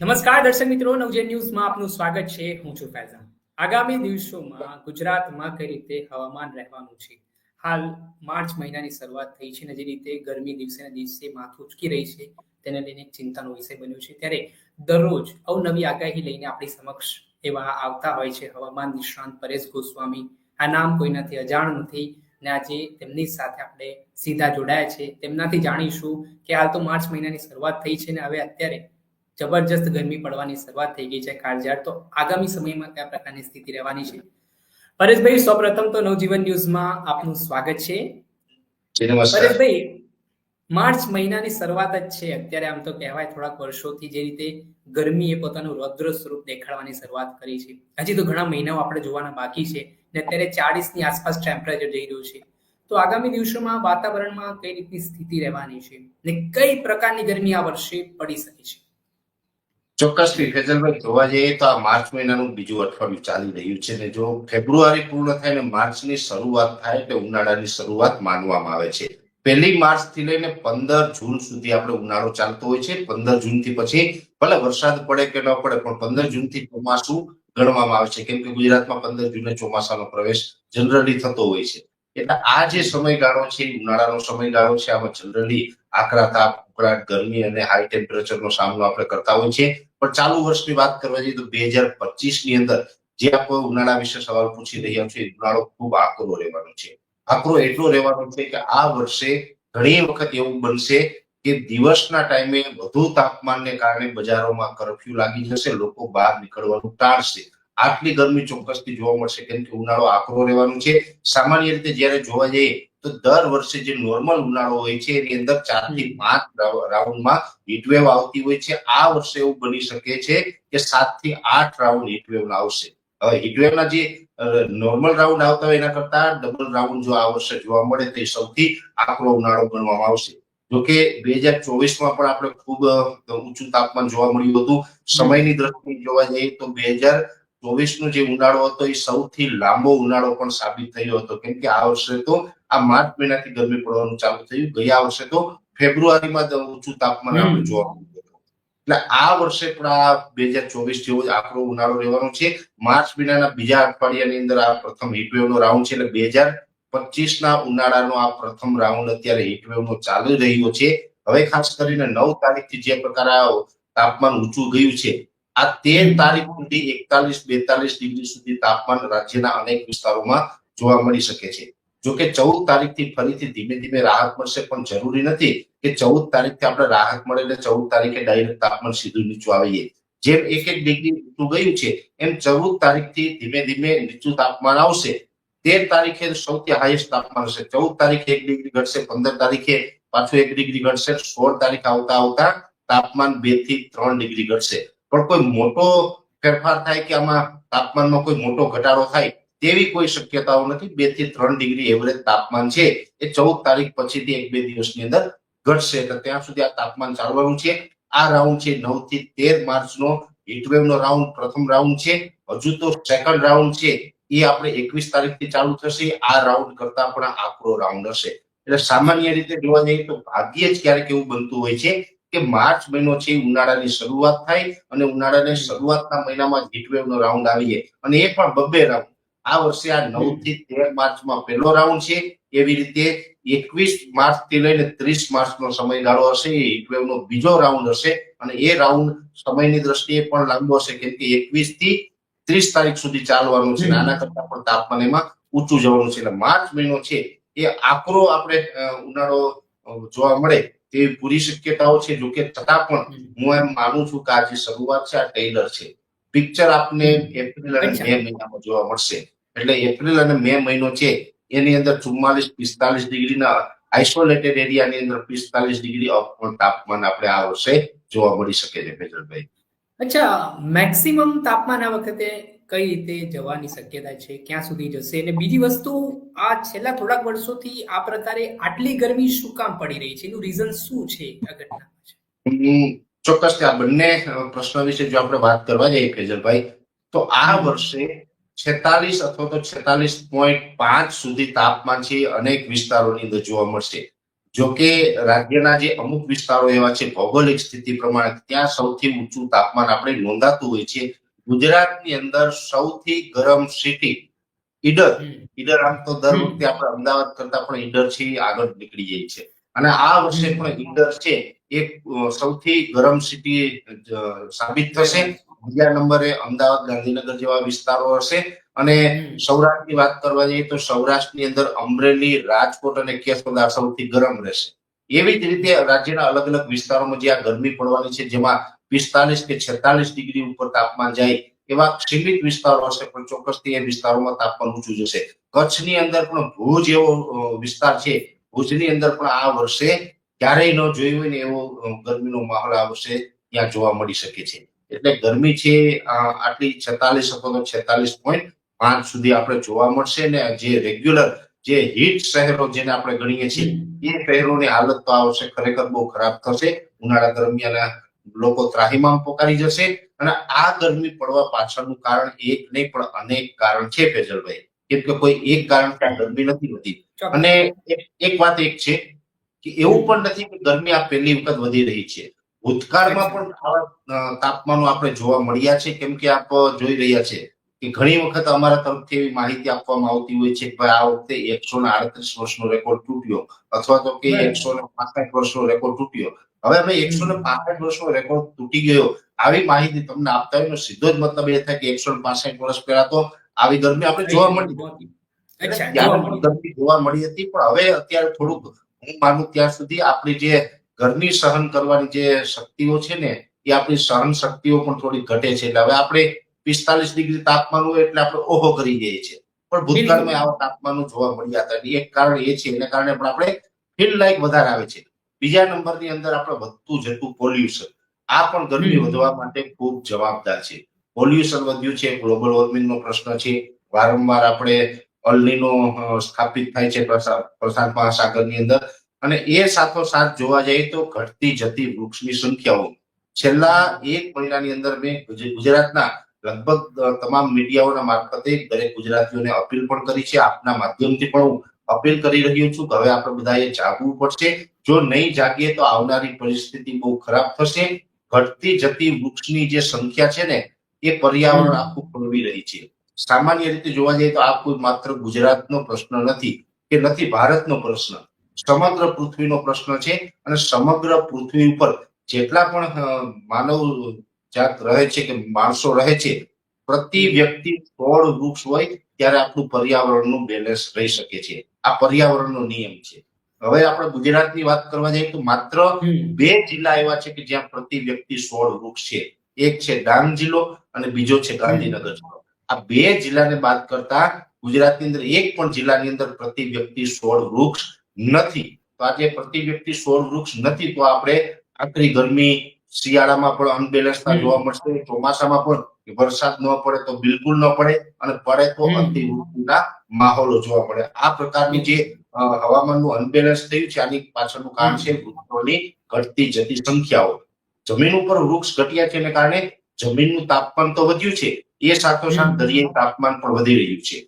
નમસ્કાર દર્શક મિત્રો નવજેન ન્યૂઝમાં આપનું સ્વાગત છે. હું છું ફૈઝાન. આગામી દિવસોમાં ગુજરાતમાં કઈ રીતે હવામાન રહેવાનું છે? હાલ માર્ચ મહિનાની શરૂઆત થઈ છે અને જે રીતે ગરમી દિવસે ને દિવસે માથું ઉચકી રહી છે, તેને લઈને ચિંતાનો વિષય બન્યો છે. ત્યારે દરરોજ અવનવી આગાહી લઈને આપણી સમક્ષ એવા આવતા હોય છે હવામાન નિષ્ણાંત પરેશ ગોસ્વામી. આ નામ કોઈનાથી અજાણ નથી ને આજે તેમની સાથે આપણે સીધા જોડાયા છે. તેમનાથી જાણીશું કે હાલ તો માર્ચ મહિનાની શરૂઆત થઈ છે ને હવે અત્યારે જબરજસ્ત ગરમી પડવાની શરૂઆત થઈ ગઈ છે કાળઝાળ. તો આગામી સમયમાં કયા પ્રકારની સ્થિતિ રહેવાની છે? પરેશભાઈ સૌપ્રથમ તો નવજીવન ન્યૂઝમાં આપનું સ્વાગત છે. પરેશભાઈ માર્ચ મહિનાની શરૂઆત જ છે. અત્યારે આમ તો કહેવાય થોડાક વર્ષોથી જે રીતે ગરમીએ પોતાનું રૌદ્ર સ્વરૂપ દેખાડવાની શરૂઆત કરી છે. હજી તો ઘણા મહિનાઓ આપણે જોવાના બાકી છે ને અત્યારે ચાળીસની આસપાસ ટેમ્પરેચર જઈ રહ્યું છે. તો આગામી દિવસોમાં વાતાવરણમાં કઈ રીતની સ્થિતિ રહેવાની છે ને કઈ પ્રકારની ગરમી આ વર્ષે પડી શકે છે? ચોક્કસથી ફેજલભાઈ જોવા જઈએ તો આ માર્ચ મહિનાનું બીજું અઠવાડિયું ચાલી રહ્યું છે ને જો ફેબ્રુઆરી પૂર્ણ થાય ને માર્ચની શરૂઆત થાય એટલે ઉનાળાની શરૂઆત માનવામાં આવે છે. પહેલી માર્ચથી લઈને પંદર જૂન સુધી આપણે ઉનાળો ચાલતો હોય છે. પંદર જૂનથી પછી ભલે વરસાદ પડે કે ન પડે, પણ પંદર જૂનથી ચોમાસું ગણવામાં આવે છે. કેમ કે ગુજરાતમાં પંદર જૂને ચોમાસાનો પ્રવેશ જનરલી થતો હોય છે. એટલે આ જે સમયગાળો છે ઉનાળાનો સમયગાળો છે. આમાં જનરલી આકરા તાપ, ઉકળાટ, ગરમી અને હાઈ ટેમ્પરેચરનો સામનો આપણે કરતા હોય છે. પણ ચાલુ વર્ષની વાત કરવા જઈએ તો બે હજાર પચીસની અંદર જે આપણે ઉનાળા વિશે સવાલ પૂછી રહ્યા છીએ, ઉનાળો ખૂબ આકરો રહેવાનો છે. આકરો એટલો રહેવાનો છે કે આ વર્ષે ઘણી વખત એવું બનશે કે દિવસના ટાઈમે વધુ તાપમાનને કારણે બજારોમાં કરફ્યુ લાગી જશે, લોકો બહાર નીકળવાનું ટાળશે. આટલી ગરમી ચોક્કસથી જોવા મળશે, કેમ કે ઉનાળો આકરો રહેવાનું છે. સામાન્ય રીતે જ્યારે જોવા જઈએ તો દર વર્ષે જે નોર્મલ ઉનાળો હોય છે એની અંદર ચારથી પાંચ રાઉન્ડમાં હીટવેવ આવતી હોય છે. આ વર્ષે એવું બની શકે છે કે સાતથી આઠ રાઉન્ડ હીટવેવ આવશે. હવે હીટવેવના જે નોર્મલ રાઉન્ડ આવતા હોય એના કરતા ડબલ રાઉન્ડ જો આ વર્ષે જોવા મળે તો એ સૌથી આકરો ઉનાળો ગણવામાં આવશે. જોકે બે હજાર ચોવીસમાં પણ આપણે ખૂબ ઊંચું તાપમાન જોવા મળ્યું હતું. સમયની દ્રષ્ટિએ જોવા જઈએ તો બે હજાર ચોવીસ નો જે ઉનાળો હતો એ સૌથી લાંબો ઉનાળો પણ સાબિત થયો હતો. કેમ કે આ વર્ષે તો આ માર્ચ મહિનાથી ગરમી પડવાનું ચાલુ થયું ગયા. વર્ષે તો ફેબ્રુઆરીમાં ઊંચું તાપમાન આપણે જોવા મળ્યું એટલે આ વર્ષે પણ આ બે હજાર ચોવીસ જેવો જ આકરો ઉનાળો રહેવાનો છે. માર્ચ મહિનાના બીજા અઠવાડિયાની અંદર આ પ્રથમ હીટવેવનો રાઉન્ડ છે. એટલે બે હજાર પચીસ ના ઉનાળાનો આ પ્રથમ રાઉન્ડ અત્યારે હીટવેવનો ચાલી રહ્યો છે. હવે ખાસ કરીને નવ તારીખથી જે પ્રકાર તાપમાન ઊંચું ગયું છે આ તેર તારીખ સુધી એકતાલીસ બેતાલીસ ડિગ્રી સુધી તાપમાન રાજ્યના અનેક વિસ્તારોમાં જોવા મળી શકે છે. જોકે ચૌદ તારીખથી ફરીથી ધીમે ધીમે રાહત મળશે પણ જરૂરી નથી કે ચૌદ તારીખથી આપણે રાહત મળે એટલે ચૌદ તારીખે ડાયરેક્ટ તાપમાન સીધું નીચું આવીએ જેમ એક એક ડિગ્રી ઊંચું ગયું છે, એમ ચૌદ તારીખથી ધીમે ધીમે નીચું તાપમાન આવશે. તેર તારીખે સૌથી હાઈએસ્ટ તાપમાન હશે. ચૌદ તારીખે એક ડિગ્રી ઘટશે, પંદર તારીખે પાછું એક ડિગ્રી ઘટશે, સોળ તારીખ આવતા આવતા તાપમાન બેથી ત્રણ ડિગ્રી ઘટશે. પણ કોઈ મોટો ફેરફાર થાય કે આમાં તાપમાનમાં કોઈ મોટો ઘટાડો થાય? તેવી કોઈ શક્યતાઓ નથી. બેથી ત્રણ ડિગ્રી એવરેજ તાપમાન છે. એ ચૌદ તારીખ પછીથી એક બે દિવસની અંદર ઘટશે. એટલે ત્યાં સુધી આ તાપમાન ચાલવાનું છે. આ રાઉન્ડ છે નવથી તેર માર્ચનો હીટવેવ નો રાઉન્ડ પ્રથમ રાઉન્ડ છે. હજુ તો સેકન્ડ રાઉન્ડ છે. એ આપણે એકવીસ તારીખથી ચાલુ થશે. આ રાઉન્ડ કરતા પણ આકરો રાઉન્ડ હશે. એટલે સામાન્ય રીતે જોવા જઈએ તો ભાગ્યે જ ક્યારેક એવું બનતું હોય છે કે માર્ચ મહિનો છે ઉનાળાની શરૂઆત થાય અને ઉનાળાની શરૂઆતના મહિનામાં હીટવેવ નો રાઉન્ડ આવીએ. અને એ પણ બબ્બે રાઉન્ડ આ વર્ષે આ નવથી તેર માર્ચમાં પહેલો રાઉન્ડ છે. એવી રીતે એકવીસ માર્ચથી લઈને ત્રીસ માર્ચ નો સમયગાળો હશે. હીટવેવ નો બીજો રાઉન્ડ હશે. અને એ રાઉન્ડ સમયની દ્રષ્ટિએ પણ લાંબો હશે કેમ કે એકવીસથી ત્રીસ તારીખ સુધી ચાલવાનું છે. આના કરતા પણ તાપમાન એમાં ઊંચું જવાનું છે. એટલે માર્ચ મહિનો છે એ આકરો આપણે ઉનાળો જોવા મળે તેવી પૂરી શક્યતાઓ છે. જોકે છતાં પણ હું એમ માનું છું કે આ જે શરૂઆત છે આ ટેલર છે. પિક્ચર આપને એપ્રિલ અને મે મહિનામાં જોવા મળશે. એટલે એપ્રિલ અને મે મહિનો છે એની અંદર ચુમ્માલીસ પિસ્તાલીસ ડિગ્રીના આઇસોલેટેડ એરિયાની અંદર પિસ્તાલીસ ડિગ્રી તાપમાન આપણે આ વર્ષે જોવા મળી શકે છે ફેજલભાઈ અચ્છા મેક્સિમમ તાપમાન આ વખતે કઈ રીતે જવાની શક્યતા છે? ક્યાં સુધી જશે? અને બીજી વસ્તુ આ છેલ્લા થોડાક વર્ષોથી આ પ્રકારે આટલી ગરમી શું કામ પડી રહી છે? એનું રીઝન શું છે આ ઘટના ચોક્કસ આ બંને પ્રશ્નો વિશે જો આપણે વાત કરવા જઈએ ફેજલભાઈ તો આ વર્ષે છેતાલીસ અથવા તો છેતાલીસ પોઈન્ટ પાંચ સુધી તાપમાન છે અનેક વિસ્તારોની અંદર જોવા મળશે. જો કે રાજ્યના જે અમુક વિસ્તારો એવા છે ભૌગોલિક સ્થિતિ પ્રમાણે ત્યાં સૌથી ઊંચું તાપમાન આપણે નોંધાતું હોય છે. ગુજરાતની અંદર સૌથી ગરમ સિટી ઈડર. ઈડર આમ તો દર વખતે આપણે અમદાવાદ કરતા પણ ઈડર છે આગળ નીકળી જાય છે. અને આ વર્ષે પણ ઈડર છે એ સૌથી ગરમ સિટી સાબિત થશે. બીજા નંબરે અમદાવાદ ગાંધીનગર જેવા વિસ્તારો હશે. અને સૌરાષ્ટ્રની વાત કરવા જઈએ તો સૌરાષ્ટ્રની અંદર અમરેલી રાજકોટ અને કેશોદા સૌથી ગરમ રહેશે. એવી જ રીતે રાજ્યના અલગ અલગ વિસ્તારોમાં જે આ ગરમી પડવાની છે જેમાં પિસ્તાલીસ કે છેતાલીસ ડિગ્રી ઉપર તાપમાન જાય એવા સીમિત વિસ્તારો હશે પણ ચોક્કસથી એ વિસ્તારોમાં તાપમાન ઊંચું જશે. કચ્છની અંદર પણ ભુજ એવો વિસ્તાર છે. ભુજની અંદર પણ આ વર્ષે ક્યારેય ન જોયું હોય ને એવો ગરમીનો માહોલ આ વર્ષે ત્યાં જોવા મળી શકે છે. એટલે ગરમી છે આટલી છેતાલીસ અથવા તો છેતાલીસ પોઈન્ટ પાંચ સુધી આપણે જોવા મળશે ને જે રેગ્યુલર જે હીટ શહેરો જેને આપણે ગણીએ છીએ એ શહેરોની હાલત તો આવશે ખરેખર બહુ ખરાબ થશે. ઉનાળા દરમિયાન લોકો ત્રાહીમામ પોકારી જશે અને આ ગરમી પડવા પાછળનું કારણ એક નહીં પણ અનેક કારણ છે ફેજલભાઈ કેમ કે કોઈ એક કારણ ગરમી નથી હોતી. અને એક- એક વાત એક છે કે એવું પણ નથી કે ગરમી આ પહેલી વખત વધી રહી છે. ભૂતકાળમાં પણ આવા તાપમાનો આપણે જોવા મળ્યા છે કેમ કે આપ જોઈ રહ્યા છે કે ઘણી વખત અમારા તરફથી એવી માહિતી આપવામાં આવતી હોય છે કે ભાઈ આ વખતે એકસો ને આડત્રીસ વર્ષનો રેકોર્ડ તૂટ્યો અથવા તો કે એકસો ને પાસઠ વર્ષનો રેકોર્ડ તૂટ્યો. હવે અમે એકસો ને પાસઠ વર્ષનો રેકોર્ડ તૂટી ગયો. આવી માહિતી તમને આપતા હોય સીધો જ મતલબ એ થાય કે એકસો ને પાસઠ વર્ષ પહેલા તો આવી ગરમી આપણે જોવા મળી. જોવા મળી હતી પણ હવે અત્યારે થોડુંક હું માનું ત્યાં સુધી આપણી જે ગરમી સહન કરવાની જે શક્તિઓ છે ને એ આપણી સહન શક્તિઓ પણ થોડી ઘટે છે. એટલે હવે આપણે પિસ્તાલીસ ડિગ્રી તાપમાન હોય એટલે આપણે ઓહો કરી જઈએ છીએ. પણ ભૂતકાળમાં આવા તાપમાનો જોવા મળ્યા હતા. એટલે એક કારણ એ છે એના કારણે પણ આપણે ફીલ લાઈક વધારે આવે છે. બીજા નંબરની અંદર આપણે વધતું જતું પોલ્યુશન આ પણ ગરમી વધવા માટે ખૂબ જવાબદાર છે. પોલ્યુશન વધ્યું છે ગ્લોબલ વોર્મિંગનો પ્રશ્ન છે. વારંવાર આપણે અલ્લીનો સ્થાપિત થાય છે પ્રશાંત મહાસાગરની અંદર. અને એ સાથોસાથ જોવા જઈએ તો ઘટતી જતી વૃક્ષની સંખ્યાઓ. છેલ્લા એક મહિનાની અંદર મેં ગુજરાતના લગભગ તમામ મીડિયાઓના મારફતે દરેક ગુજરાતીઓને અપીલ પણ કરી છે. આપના માધ્યમથી પણ હું અપીલ કરી રહ્યો છું હવે આપણે બધાએ જાગવું પડશે. જો નહીં જાગીએ તો આવનારી પરિસ્થિતિ બહુ ખરાબ થશે. ઘટતી જતી વૃક્ષની જે સંખ્યા છે ને, એ પર્યાવરણ આખું ખોલવી રહી છે. સામાન્ય રીતે જોવા જઈએ તો આ કોઈ માત્ર ગુજરાતનો પ્રશ્ન નથી કે નથી ભારતનો પ્રશ્ન. સમગ્ર પૃથ્વીનો પ્રશ્ન છે અને સમગ્ર પૃથ્વી ઉપર જેટલા પણ માનવ જાત રહે છે કે માણસો રહે છે પ્રતિ વ્યક્તિ સોળ વૃક્ષ હોય ત્યારે આપણું પર્યાવરણનું બેલેન્સ રહી શકે છે. આ પર્યાવરણનો નિયમ છે. હવે આપણે ગુજરાતની વાત કરવા જઈએ તો માત્ર બે જિલ્લા એવા છે કે જ્યાં પ્રતિ વ્યક્તિ સોળ વૃક્ષ છે. એક છે ડાંગ જિલ્લો અને બીજો છે ગાંધીનગર જિલ્લો. આ બે જિલ્લાને બાદ કરતા ગુજરાતની અંદર એક પણ જિલ્લાની અંદર પ્રતિ વ્યક્તિ સોળ વૃક્ષ નથી. તો આજે પ્રતિ વ્યક્તિ સોળ વૃક્ષ નથી તો આપણે આકરી ગરમી શિયાળામાં પણ અનબેલેન્સતા જોવા મળશે ચોમાસામાં પણ વરસાદ ન પડે તો બિલકુલ ન પડે અને પડે તો. અતિવૃષ્ટિના માહોલો જોવા મળે. આ પ્રકારની જે હવામાનનું અનબેલેન્સ થયું છે આની પાછળનું કારણ છે વૃક્ષોની ઘટતી જતી સંખ્યાઓ. જમીન ઉપર વૃક્ષ ઘટ્યા છે એને કારણે જમીનનું તાપમાન તો વધ્યું છે એ સાથોસાથ. દરિયાઈ તાપમાન પણ વધી રહ્યું છે.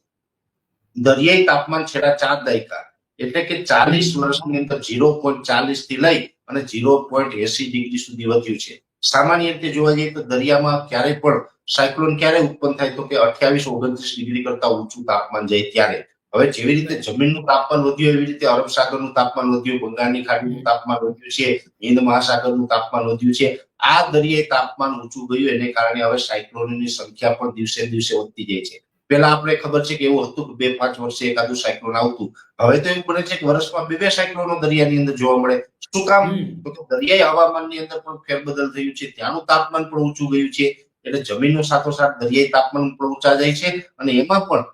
દરિયાઈ તાપમાન છેલ્લા ચાર દાયકા એટલે કે ચાલીસ વર્ષની અંદર ઝીરો પોઈન્ટ ચાલીસથી લઈ અને ઝીરો પોઈન્ટ એસી ડિગ્રી સુધી વધ્યું છે. સામાન્ય રીતે જોવા જઈએ તો દરિયામાં ક્યારેય પણ સાયક્લોન ક્યારે ઉત્પન્ન થાય તો કે અઠ્યાવીસ ઓગણત્રીસ ડિગ્રી કરતા ઊંચું તાપમાન જાય ત્યારે. હવે જેવી રીતે જમીનનું તાપમાન વધ્યું, એવી રીતે અરબ સાગરનું તાપમાન વધ્યું, બંગાળની ખાડીનું તાપમાન વધ્યું છે, હિન્દ મહાસાગરનું તાપમાન વધ્યું છે. આ દરિયાઈ તાપમાન ઊંચું ગયું, એને કારણે હવે સાયક્લોનની સંખ્યા પણ દિવસે દિવસે વધતી જાય છે. પેલા આપણે ખબર છે કે એવું હતું કે બે પાંચ વર્ષે એકાદું સાયક્લોન આવતું. હવે તો એવું બને છે કે વર્ષમાં બે બે સાયક્લોનો દરિયાની અંદર જોવા મળે. શું કામ. તો દરિયાઈ હવામાનની અંદર પણ ફેરબદલ થયું છે. ત્યાંનું તાપમાન પણ ઊંચું ગયું છે. એટલે જમીનનું સાથોસાથ દરિયાઈ તાપમાન પણ ઊંચા જાય છે. અને એમાં પણ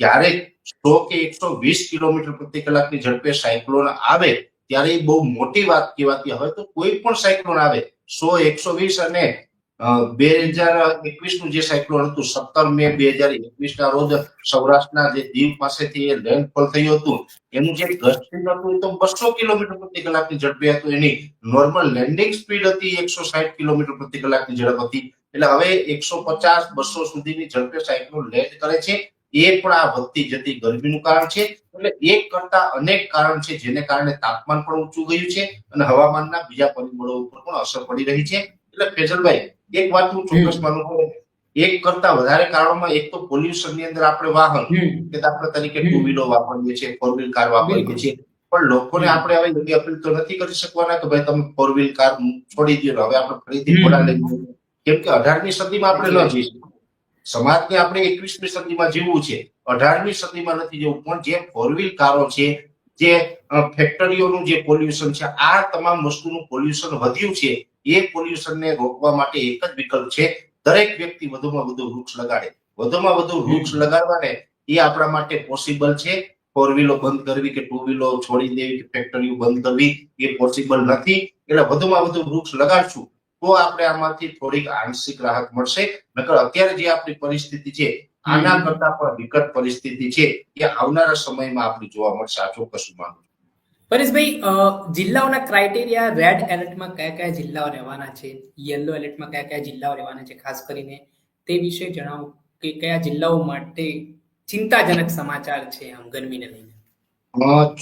ક્યારેક સો કે એકસો વીસ કિલોમીટર પ્રતિ કલાકની ઝડપે સાયક્લોન આવે ત્યારે એ બહુ મોટી વાત કહેવાતી. હવે તો કોઈ પણ સાયક્લોન આવે સો એકસો વીસ અને બે હજાર એકવીસનું જે સાયક્લોન હતું, સત્તર મે બે હજાર એકવીસ ના રોજ સૌરાષ્ટ્રના જે દીવ પાસેથી એ લેન્ડફોલ થયું હતું. એનું જે ગસ્ટિંગ હતું તો બસો કિલોમીટર પ્રતિ કલાકની ઝડપે હતું. એની નોર્મલ લેન્ડિંગ સ્પીડ હતી એકસો સાઠ કિલોમીટર પ્રતિ કલાકની ઝડપ હતી. એટલે હવે એકસો પચાસ, બસો સુધીની ઝડપે સાયક્લોન લેન્ડ કરે છે. એ પણ આ વધતી જતી ગરમીનું કારણ છે. એટલે એક કરતા અનેક કારણ છે જેને કારણે તાપમાન પણ ઊંચું ગયું છે અને હવામાનના બીજા પરિબળો ઉપર પણ અસર પડી રહી છે. એટલે ફેજલભાઈ એક વાત હું ચોક્કસ માનું એક કરતા વધારે કારણોમાં એક તો પોલ્યુશનની અંદર આપણે વાહન કે દાખલા તરીકે ટુ વ્હીલો વાપરીએ છીએ ફોર વ્હીલ કાર વાપરીએ છીએ. પણ લોકોને આપણે હવે એવી અપીલ તો નથી કરી શકવાના કે ભાઈ તમે ફોર વ્હીલ કાર છોડી દો હવે આપણે ફરીથી. ઘોડા લઈ. કેમ કે અઢારમી સદીમાં આપણે ન જઈ. સમાજને આપણે એકવીસમી સદીમાં જીવવું છે. અઢારમી સદીમાં નથી જવું પણ જે ફોર વ્હીલ કારો છે જે ફેક્ટરીઓનું જે પોલ્યુશન છે આ તમામ વસ્તુનું પોલ્યુશન વધ્યું છે. એ પોલ્યુશનને રોકવા માટે એક જ વિકલ્પ છે. દરેક વ્યક્તિ વધુમાં વધુ વૃક્ષ લગાડે. વધુમાં વધુ વૃક્ષ લગાડવાને એ આપણા માટે પોસિબલ છે. ફોર વ્હીલો બંધ કરવી કે ટુ વ્હીલો છોડી દેવી કે ફેક્ટરીઓ બંધ કરવી એ પોસિબલ નથી. એટલે વધુમાં વધુ વૃક્ષ લગાડશું તો આપણે આમાંથી થોડીક આંશિક રાહત મળશે. નકર અત્યારે જે આપણી પરિસ્થિતિ છે આના કરતા પણ વિકટ પરિસ્થિતિ છે એ આવનારા સમયમાં આપણે જોવા મળશે. આ ચોક્કસ માનું. પરેશભાઈ જિલ્લાઓના ક્રાઇટેરિયા રેડ એલર્ટમાં કયા કયા જિલ્લાઓ રહેવાના છે? યલો એલર્ટમાં કયા કયા જિલ્લાઓ રહેવાના છે? ખાસ કરીને તે વિશે જણાવો કે કયા જિલ્લાઓ માટે ચિંતાજનક સમાચાર છે આમ ગરમીને લઈને.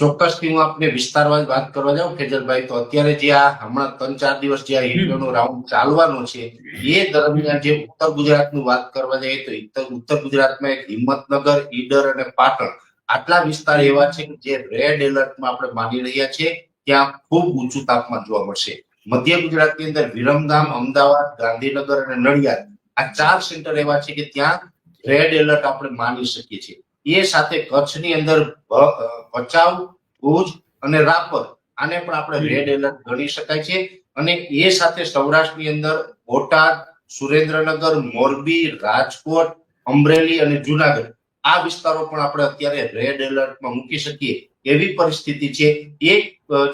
ચોક્કસથી હું આપને વિસ્તારવાર વાત કરવા જાઉં ફેજલભાઈ તો અત્યારે જે આ હમણાં ત્રણ ચાર દિવસ જે આ હિટવેવનો રાઉન્ડ ચાલવાનો છે, એ દરમિયાન જે ઉત્તર ગુજરાતનું વાત કરવા જઈએ તો ઉત્તર ગુજરાતમાં એક હિંમતનગર, ઈડર અને પાટણ આટલા વિસ્તાર એવા છે કે જે રેડ એલર્ટમાં આપણે માની રહ્યા છીએ, ત્યાં ખૂબ ઊંચું તાપમાન જોવા મળશે. મધ્ય ગુજરાતની અંદર વિરમગામ, અમદાવાદ, ગાંધીનગર અને નડિયાદ આ ચાર સેન્ટર એવા છે કે ત્યાં રેડ એલર્ટ આપણે માની શકીએ છીએ. એ સાથે કચ્છની અંદર ભચાઉ, ભુજ અને રાપર આને પણ આપણે રેડ એલર્ટ ગણી શકાય છે. અને એ સાથે સૌરાષ્ટ્રની અંદર બોટાદ, સુરેન્દ્રનગર, મોરબી, રાજકોટ, અમરેલી અને જુનાગઢ આ વિસ્તારો પણ આપણે અત્યારે રેડ એલર્ટમાં મૂકી શકીએ એવી પરિસ્થિતિ છે. એ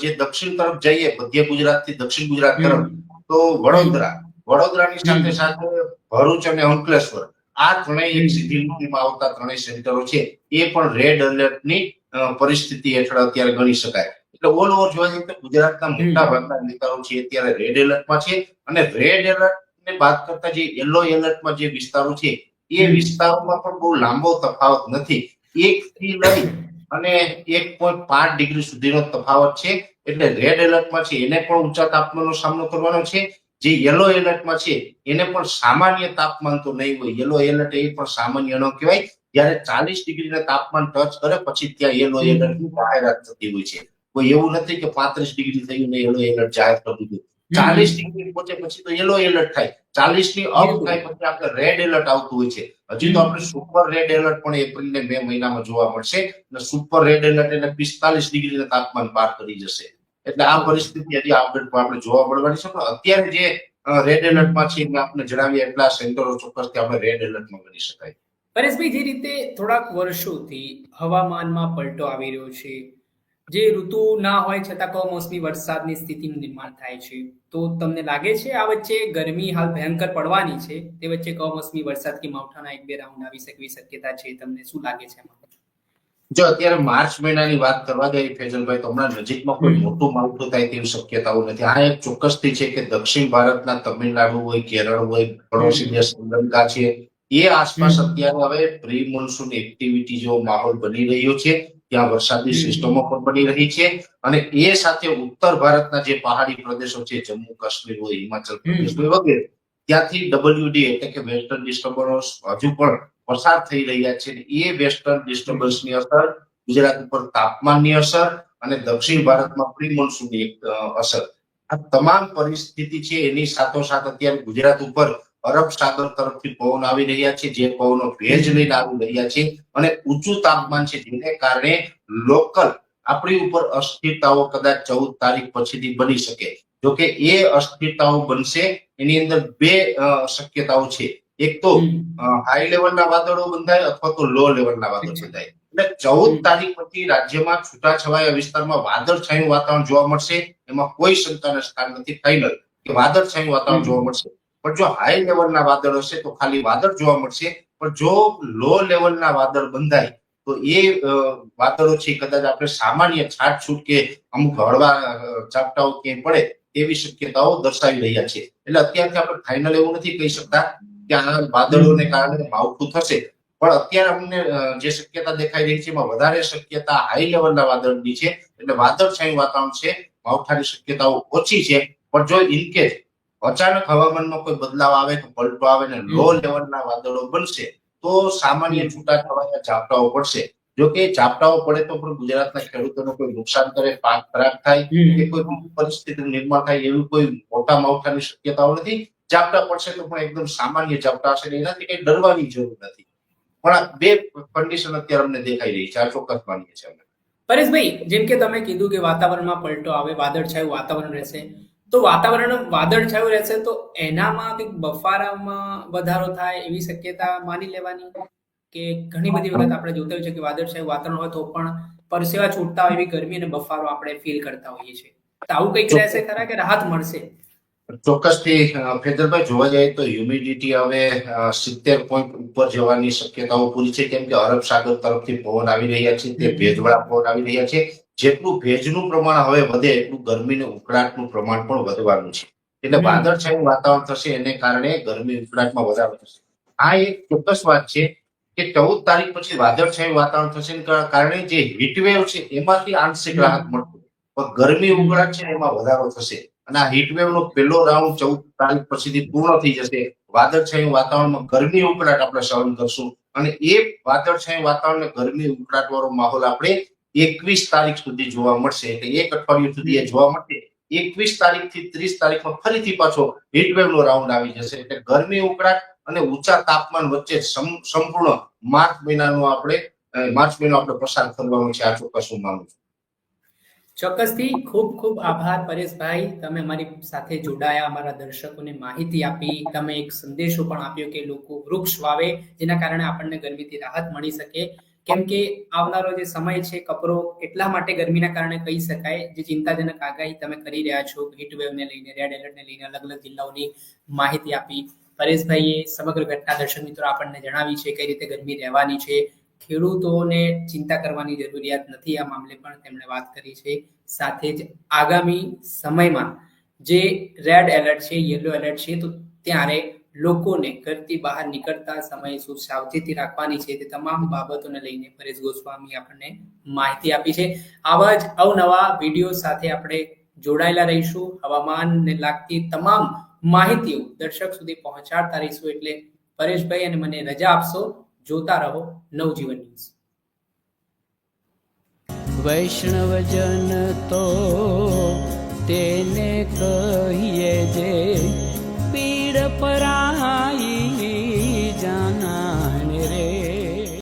જે દક્ષિણ તરફ જઈએ મધ્ય ગુજરાતથી દક્ષિણ ગુજરાત તરફ તો વડોદરા. વડોદરાની સાથે સાથે ભરૂચ અને અંકલેશ્વર. આ ત્રણેય એક સીધી આવતા ત્રણેય સેન્ટરો છે. એ પણ રેડ એલર્ટની પરિસ્થિતિ હેઠળ અત્યારે ગણી શકાય. એટલે ઓલ ઓવર જોવા જઈએ તો ગુજરાતના મોટા ભાગના વિસ્તારો છે અત્યારે રેડ એલર્ટમાં છે. અને રેડ એલર્ટ ને બાદ કરતા જે યલો એલર્ટમાં જે વિસ્તારો છે એ. વિસ્તારોમાં પણ બહુ લાંબો તફાવત નથી. એક થી લઈ અને એક પોઈન્ટ પાંચ ડિગ્રી સુધીનો તફાવત છે. એટલે રેડ એલર્ટમાં છે એને પણ ઊંચા તાપમાનનો સામનો કરવાનો છે. જે યલો એલર્ટમાં છે એને પણ સામાન્ય તાપમાન તો નહીં હોય. યલો એલર્ટ એ પણ સામાન્ય ન કહેવાય. જ્યારે ચાલીસ ડિગ્રીના તાપમાન ટચ કરે પછી ત્યાં યલો. એલર્ટની જાહેરાત થતી હોય છે. કોઈ એવું નથી કે પાંત્રીસ ડિગ્રી થયું ને યલો એલર્ટ જાહેર કરી દીધું. ચાલીસ ડિગ્રી પહોંચે પછી તો યલો એલર્ટ થાય. ચાલીસની અપ થાય પછી આપણે રેડ એલર્ટ આવતું હોય છે. હજી તો આપણે સુપર રેડ એલર્ટ પણ એપ્રિલ ને મે મહિનામાં જોવા મળશે અને સુપર રેડ એલર્ટ એટલે પિસ્તાલીસ ડિગ્રી તાપમાન પાર કરી જશે. એટલે આ પરિસ્થિતિ હજી પણ આપણે જોવા મળવાની છે. પણ અત્યારે જે રેડ એલર્ટમાં છે એને આપણે જણાવીએ એટલા સેન્ટરો ચોક્કસથી આપણે રેડ એલર્ટમાં કરી શકાય. પરેશભાઈ જે રીતે થોડાક વર્ષોથી હવામાનમાં પલટો આવી રહ્યો છે જે ઋતુ ના હોય છતાં કમોસમી વરસાદની સ્થિતિનું નિર્માણ થાય છે. તો તમને લાગે છે આ વચ્ચે ગરમી હાલ ભયંકર પડવાની છે? તે વચ્ચે કમોસમી વરસાદ કે માવઠાના એક બે રાઉન્ડ આવી શકવી શક્યતા છે? તમને શું લાગે છે જો અત્યારે માર્ચ મહિનાની વાત કરવા જઈએ ફેજલભાઈ તો હમણાં નજીકમાં કોઈ. મોટું માવઠું થાય તેવી શક્યતાઓ નથી. આ એક ચોક્કસથી છે કે દક્ષિણ ભારતના તમિલનાડુ હોય કેરળ હોય પડોશી દેશ શ્રીલંકા છે એ આસપાસ અત્યારે હવે પ્રી મોન્સૂન એક્ટિવિટી જેવો માહોલ બની રહ્યો છે. ત્યાં વરસાદની સિસ્ટમો પણ બની રહી છે. અને એ સાથે ઉત્તર ભારતના જે પહાડી પ્રદેશો છે જમ્મુ કાશ્મીર હોય હિમાચલ પ્રદેશ હોય વગેરે ત્યાંથી ડબલ્યુડી એટલે કે વેસ્ટર્ન ડિસ્ટર્બન્સ હજુ પણ પસાર થઈ રહ્યા છે. એ વેસ્ટર્ન ડિસ્ટર્બન્સની અસર ગુજરાત ઉપર તાપમાનની અસર અને દક્ષિણ ભારતમાં પ્રી મોન્સૂનની અસર. આ તમામ પરિસ્થિતિ છે એની સાથોસાથ અત્યારે ગુજરાત ઉપર અરબ સાગર તરફથી પવન આવી રહ્યા છે જે પવનો ભેજ લઈને આવી રહ્યા છે અને ઊંચું તાપમાન છે જેને કારણે લોકલ આપણી ઉપર અસ્થિરતાઓ કદાચ ચૌદ તારીખ પછીથી બની શકે. જોકે એ અસ્થિરતાઓ બનશે એની અંદર બે શક્યતાઓ છે. એક તો હાઈ લેવલના વાદળો બંધાય અથવા તો લો લેવલના વાદળ. બંધાય. એટલે ચૌદ તારીખ પછી રાજ્યમાં છૂટાછવાયા વિસ્તારમાં વાદળછાયું વાતાવરણ જોવા મળશે. એમાં કોઈ શંકાના સ્થાન નથી. ફાઇનલ કે વાદળછાયું વાતાવરણ જોવા મળશે. પણ જો હાઈ લેવલના વાદળ હશે તો ખાલી વાદળ જોવા મળશે. પણ જો લો લેવલના વાદળ બંધાય, તો એ વાદળો છે કદાચ આપણે સામાન્ય છાટછૂટ કે અમુક હળવા ઝાપટાઓ ક્યાંય પડે એવી શક્યતાઓ દર્શાવી રહ્યા છે. એટલે અત્યારથી આપણે ફાઇનલ એવું નથી કહી શકતા કે આ વાદળોને કારણે માવઠું થશે. પણ અત્યારે અમને જે શક્યતા દેખાઈ રહી છે એમાં વધારે શક્યતા હાઈ લેવલના વાદળની છે. એટલે વાદળછાયું વાતાવરણ છે, માવઠાની શક્યતાઓ ઓછી છે. પણ જો ઇનકેસ અચાનક હવામાનમાં કોઈ બદલાવ આવે કે પલટો આવે ને લો લેવલના વાદળો બનશે તો સામાન્ય છૂટા થવાના ઝાપટાઓ પડશે. જો કે ઝાપટાઓ પડે તો પણ ગુજરાતના ખેડૂતોને કોઈ નુકસાન કરે પાક ખરાબ થાય કે કોઈ પરિસ્થિતિ નિર્માણ થાય એવી કોઈ મોટા માવઠાની શક્યતાઓ નથી. ઝાપટા પડશે તો પણ એકદમ સામાન્ય ઝાપટા હશે એનાથી કઈ ડરવાની જરૂર નથી. પણ આ બે કન્ડિશન અત્યારે અમને દેખાઈ રહી છે આ ચોક્કસ માનીએ છીએ અમે. પરેશભાઈ જેમ કે તમે કીધું કે વાતાવરણમાં પલટો આવે વાદળછાયું વાતાવરણ રહેશે તો વાતાવરણ વાદળછાયું રહેશે તો એનામાં કંઈક બફારામાં વધારો થાય એવી શક્યતા માની લેવાની? કે ઘણી બધી વખત આપણે જોતા હોઈએ છીએ કે વાદળછાયું વાતાવરણ હોય તો પણ પરસેવા છૂટતા હોય એવી ગરમી અને બફારો આપણે ફીલ કરતા હોઈએ છીએ. તો આવું કંઈક રહેશે ખરા કે રાહત મળશે? ચોક્કસથી ફેદરભાઈ જોવા જઈએ તો હ્યુમિડિટી હવે સિત્તેર પોઈન્ટ ઉપર જવાની શક્યતાઓ પૂરી છે. કેમ કે અરબ સાગર તરફથી પવન આવી રહ્યા છે તે ભેજવાળા પવન આવી રહ્યા છે. જેટલું ભેજનું પ્રમાણ હવે વધે એટલું ગરમી ને ઉકળાટનું પ્રમાણ પણ વધવાનું છે. એટલે વાદળછાયું વાતાવરણ થશે એને કારણે ગરમી ઉકળાટમાં વધારો થશે. આ એક ચોક્કસ વાત છે કે ચૌદ તારીખ પછી વાદળછાયું વાતાવરણ થશે કારણે જે હીટવેવ છે એમાંથી આંશિક રાહત મળશે. પણ ગરમી ઉકળાટ છે એમાં વધારો થશે. અને આ હીટવેવ નો પહેલો રાઉન્ડ ચૌદ તારીખ પછીથી પૂર્ણ થઈ જશે. વાદળછાયું વાતાવરણમાં ગરમી ઉકળાટ આપણે સહન કરશું. અને એ વાદળછાયું વાતાવરણ ગરમી ઉકળાટ વાળો માહોલ આપણે એકવીસ તારીખ સુધી જોવા મળશે એટલે એક અઠવાડિયું સુધી એ જોવા મળશે. એકવીસ તારીખથી ત્રીસ તારીખમાં ફરીથી પાછો હીટવેવ નો રાઉન્ડ આવી જશે. એટલે ગરમી ઉકળાટ અને ઊંચા તાપમાન વચ્ચે સંપૂર્ણ માર્ચ મહિનાનો આપણે માર્ચ મહિનો આપણે પસાર કરવાનો છે. આ ચોક્કસ હું માનું છું. ચોક્કસથી ખૂબ ખૂબ આભાર પરેશભાઈ. તમે અમારી સાથે જોડાયા અમારા દર્શકોને માહિતી આપી તમે એક સંદેશો પણ આપ્યો કે લોકો વૃક્ષ વાવે જેના કારણે આપણને ગરમીથી રાહત મળી શકે. કેમ કે આવનારો જે સમય છે કપરો એટલા માટે ગરમીના કારણે કહી શકાય, જે ચિંતાજનક આગાહી તમે કરી રહ્યા છો હીટ વેવને લઈને રેડ એલર્ટને લઈને, અલગ અલગ જિલ્લાઓની માહિતી આપી. પરેશભાઈએ સમગ્ર ઘટના દર્શક મિત્રો આપણને જણાવી છે કઈ રીતે ગરમી રહેવાની છે. ખેડૂતોને ચિંતા કરવાની જરૂરિયાત નથી આ મામલે પણ તેમણે વાત કરી છે. સાથે જ આગામી સમયમાં જે રેડ એલર્ટ છે યલો એલર્ટ છે, તો ત્યારે લોકોને ઘરથી બહાર નીકળતા સમયે શું સાવચેતી રાખવાની છે તે તમામ બાબતોને લઈને પરેશ ગોસ્વામી આપણને માહિતી આપી છે. આવા જ અવનવા વીડિયો સાથે આપણે જોડાયેલા રહીશું. હવામાનને લાગતી તમામ માહિતીઓ દર્શક સુધી પહોંચાડતા રહીશું એટલે પરેશભાઈ અને મને રજા આપશો. જોતા રહો નવજીવન ન્યૂઝ. વૈષ્ણવજન તો તેને કહીએ જે પીડ પરાય